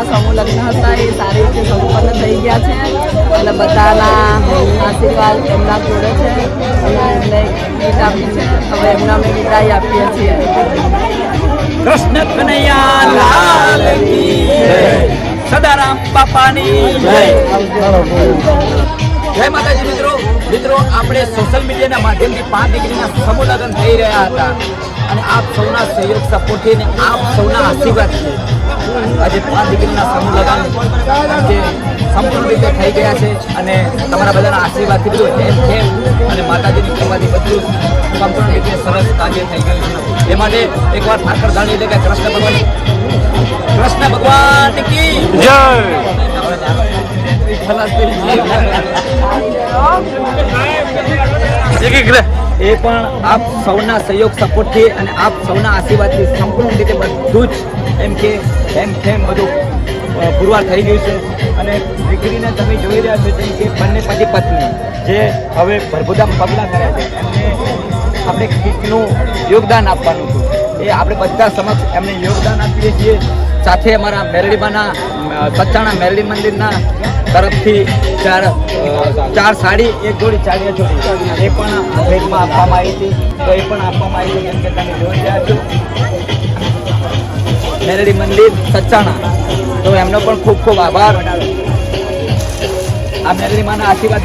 એમના સમૂહ લગ્ન હતા, એ સારી રીતે સંપન્ન થઈ ગયા છે. અને બધાના આશીર્વાદ એમના જોડે છે. અને એમને ગીત આપી છે. હવે એમને અમે વિદાય આપીએ છીએ. કૃષ્ણ કનૈયા લાલ સદારામ બાપાની જય. માતાજી મિત્રો. મિત્રો, આપણે સોશિયલ મીડિયાના માધ્યમથી પાંચ દીકરીના સમૂહ થઈ રહ્યા હતા. અને આપ સૌના સહયોગ, સપોર્ટથી અને આપ સૌના આશીર્વાદથી. આજે પાંચ દીકરીના સમૂહ લગ્ન જે સંપૂર્ણ રીતે થઈ ગયા છે અને તમારા બધાના આશીર્વાદથી બધું હેમ ખેમ અને માતાજીની કૃપાથી બધું સંપૂર્ણ રીતે સરસ કાર્ય થઈ ગયું છે. એ માટે એકવાર ઠાકર ધાણી એટલે કે કૃષ્ણ ભગવાન. કૃષ્ણ ભગવાન કી. જય. ખલાસ થઈ એ પણ આપ સૌના સહયોગ, સપોર્ટથી અને આપ સૌના આશીર્વાદથી સંપૂર્ણ રીતે બધું જ એમ કે એમ તેમ બધું પુરવાર થઈ ગયું છે. અને દીકરીને તમે જોઈ રહ્યા છો કે બંને પતિ પત્ની, જે હવે ભરભુદામ પગલાં કર્યા છે. એમને આપણે કીકનું યોગદાન આપવાનું હતું એ આપણે બધા સમક્ષ એમને યોગદાન આપીએ છીએ. સાથે અમારા મેરડીમાંના સચ્ચાણા મેરડી મંદિરના તરફથી ચાર ચાર સાડી, એક જોડી ચાલીએ છો. એ પણ ભેટમાં આપવામાં આવી હતી. તો એ પણ આપવામાં આવી હતી કે તમે જોઈ રહ્યા છો. મેરડી મંદિર સચ્ચાણા. તો એમનો પણ ખૂબ ખૂબ આભાર. આ મેરડીમાંના આશીર્વાદ